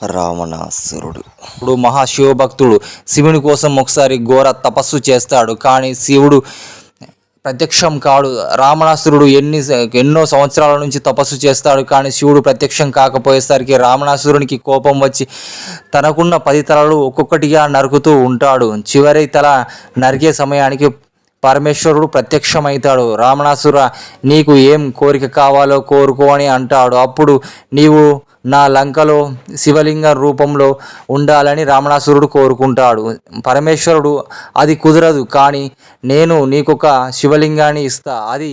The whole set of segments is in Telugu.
రావణాసురుడు. ఇప్పుడు మహాశివభక్తుడు శివుని కోసం ఒకసారి ఘోర తపస్సు చేస్తాడు. కానీ శివుడు ప్రత్యక్షం కాడు. రావణాసురుడు ఎన్ని ఎన్నో సంవత్సరాల నుంచి తపస్సు చేస్తాడు. కానీ శివుడు ప్రత్యక్షం కాకపోయేసరికి రావణాసురునికి కోపం వచ్చి తనకున్న పది తలలు ఒక్కొక్కటిగా నరుకుతూ ఉంటాడు. చివరి తల నరికే సమయానికి పరమేశ్వరుడు ప్రత్యక్షమవుతాడు. రావణాసుర నీకు ఏం కోరిక కావాలో కోరుకో అని అంటాడు. అప్పుడు నీవు నా లంకలో శివలింగ రూపంలో ఉండాలని రావణాసురుడు కోరుకుంటాడు. పరమేశ్వరుడు అది కుదరదు కానీ నేను నీకొక శివలింగాన్ని ఇస్తా. అది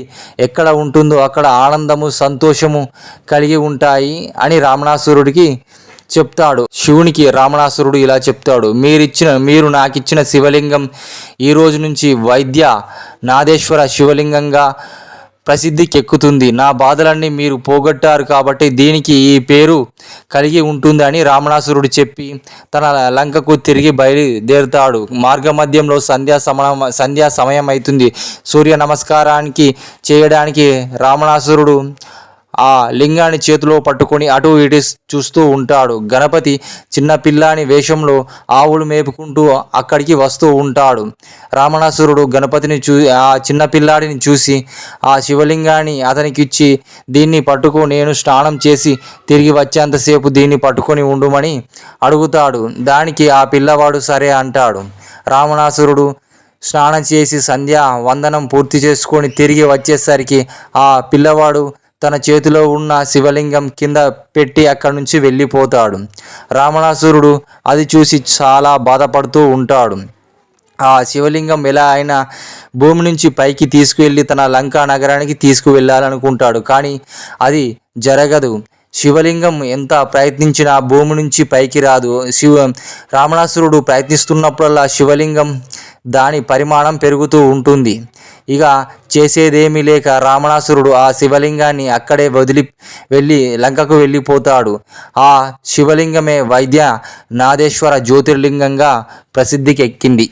ఎక్కడ ఉంటుందో అక్కడ ఆనందము సంతోషము కలిగి ఉంటాయి అని రావణాసురుడికి చెప్తాడు. శివునికి రామణాసురుడు ఇలా చెప్తాడు మీరిచ్చిన మీరు నాకిచ్చిన శివలింగం ఈ రోజు నుంచి వైద్య నాదేశ్వర శివలింగంగా ప్రసిద్ధికెక్కుతుంది నా బాధలన్నీ మీరు పోగొట్టారు కాబట్టి దీనికి ఈ పేరు కలిగి ఉంటుంది అని రామణాసురుడు చెప్పి తన లంకకు తిరిగి బయలుదేరుతాడు. మార్గ మధ్యంలో సంధ్యా సమయం సంధ్యా సమయం అవుతుంది సూర్య నమస్కారానికి చేయడానికి రామణాసురుడు ఆ లింగాన్ని చేతిలో పట్టుకొని అటు ఇటు చూస్తూ ఉంటాడు. గణపతి చిన్న పిల్లాని వేషంలో ఆవులు మేపుకుంటూ అక్కడికి వస్తూ ఉంటాడు. రామణాసురుడు గణపతిని చూ ఆ చిన్న పిల్లాడిని చూసి ఆ శివలింగాన్ని అతనికి ఇచ్చి దీన్ని పట్టుకో నేను స్నానం చేసి తిరిగి వచ్చేంతసేపు దీన్ని పట్టుకొని ఉండుమని అడుగుతాడు. దానికి ఆ పిల్లవాడు సరే అంటాడు. రామణాసురుడు స్నానం చేసి సంధ్య వందనం పూర్తి చేసుకొని తిరిగి వచ్చేసరికి ఆ పిల్లవాడు తన చేతిలో ఉన్న శివలింగం కింద పెట్టి అక్కడి నుంచి వెళ్ళిపోతాడు. రావణాసురుడు అది చూసి చాలా బాధపడుతూ ఉంటాడు. ఆ శివలింగం ఎలా అయినా భూమి నుంచి పైకి తీసుకువెళ్ళి తన లంకా నగరానికి తీసుకువెళ్ళాలనుకుంటాడు. కానీ అది జరగదు. శివలింగం ఎంత ప్రయత్నించినా భూమి నుంచి పైకి రాదు. శివ రావణాసురుడు ప్రయత్నిస్తున్నప్పుడల్లా శివలింగం దాని పరిమాణం పెరుగుతూ ఉంటుంది. ఇక చేసేదేమీ లేక రావణాసురుడు ఆ శివలింగాన్ని అక్కడే వదిలి వెళ్ళి లంకకు వెళ్ళిపోతాడు. ఆ శివలింగమే వైద్య నాదేశ్వర జ్యోతిర్లింగంగా ప్రసిద్ధికి ఎక్కింది